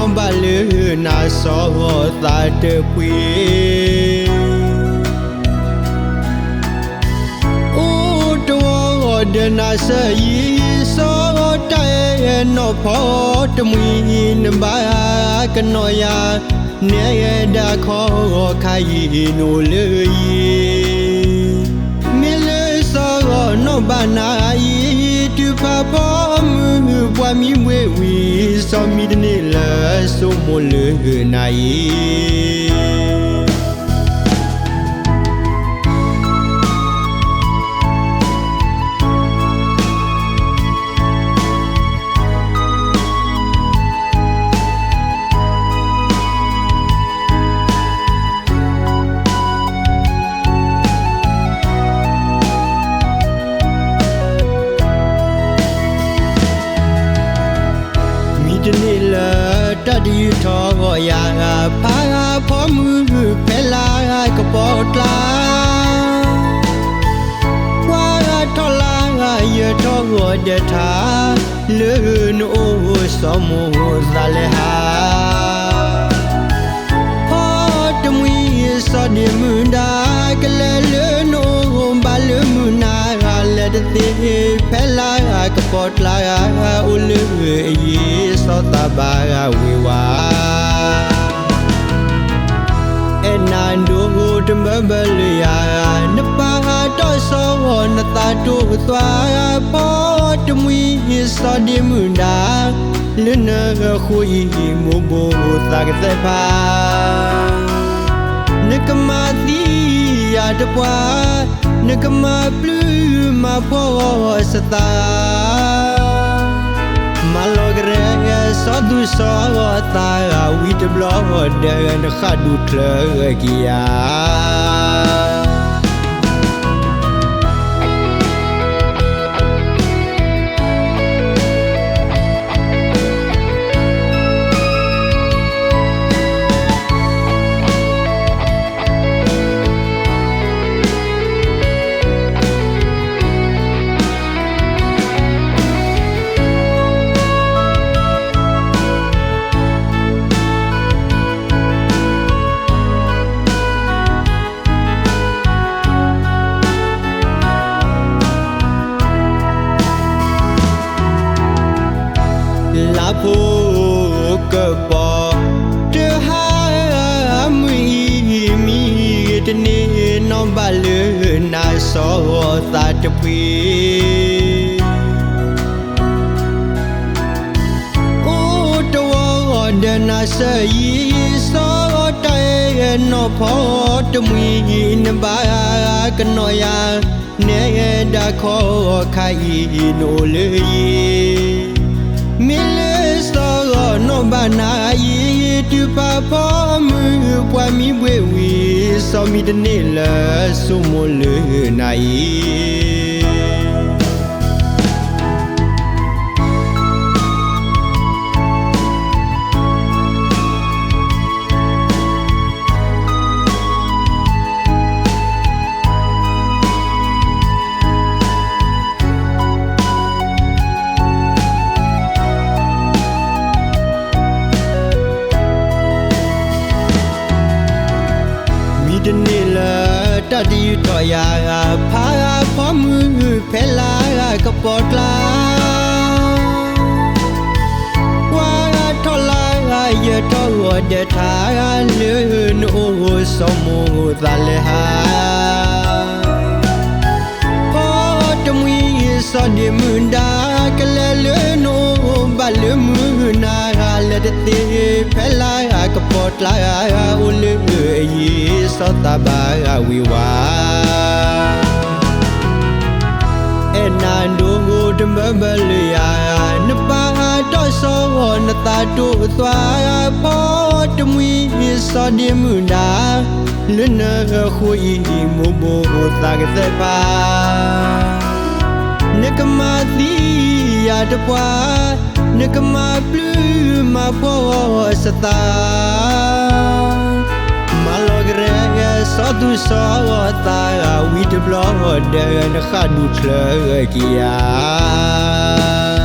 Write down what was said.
non balu na so ta de pui o do de na sa yi so ta no pho de mui na ba ka no ya ne da kho khai no le yi mi le so no ba na yi tu pa po mu bwa mi mwe wi so mi de ne la so mo le na တတိထောရာဖာဖောမှုဖဲလာကပေါ်တလာဝါထောလာရထောဒထာလေနိုစမောဇလေဟာဖောတမွေစဒီမွန်ဒါကလေလေနိုဘာလမွနာလက်တဲ့ဖဲလာကပေါ်တလာဦးလေယေ သောတဘာဝေဝါအနန္ဒုတမဘလယာနပါတော့သောနတာတုသွားပေါ်တမီသောဒီမွန်ဒါလနခွေမဘောသာကတဲ့ပါနကမာတိရတပွားနကမာပလူမဖောစတာ မလောဂရစောဒုစောတာဝီတဘ ဖို့ကပေါ်တဟာမီမီတနေနောဘလနာစောတာတပွေအိုတော်ဒနာစယီစောတဲနောဖောတမီနဘာကနောယာနေဒါခောခိုင်နိုလေမီလေစော နောဘနာယီတူပါဖောမူပွားမီဘွေဝီစောမီတနေလာဆုမလေနာယီ တနေလာတတိတော်ရာဖာဖောမှုဖဲလာကပေါ်တလာဝါထောလာရတော်ဝဒထာလေနိုစမောသလေဟာဖောတမီစဒီမွန်ဒါကလေလေနိုဘလမွနာလက်တဲ့ဖဲလာကပေါ်တလာဦးလေယေ သောတဘာဝီဝါအနန္ဒုတမဘလယာနပါတော့သောနတာတုသွားဖောတမီသောဒီမွန်ဒါလနခွေမဘောသာကတဲ့ပါနကမာတိရတပွားနကမာပလူမဖောစတာမလောဂ du sa wa ta a wi de blanc and na kha nu tle ki a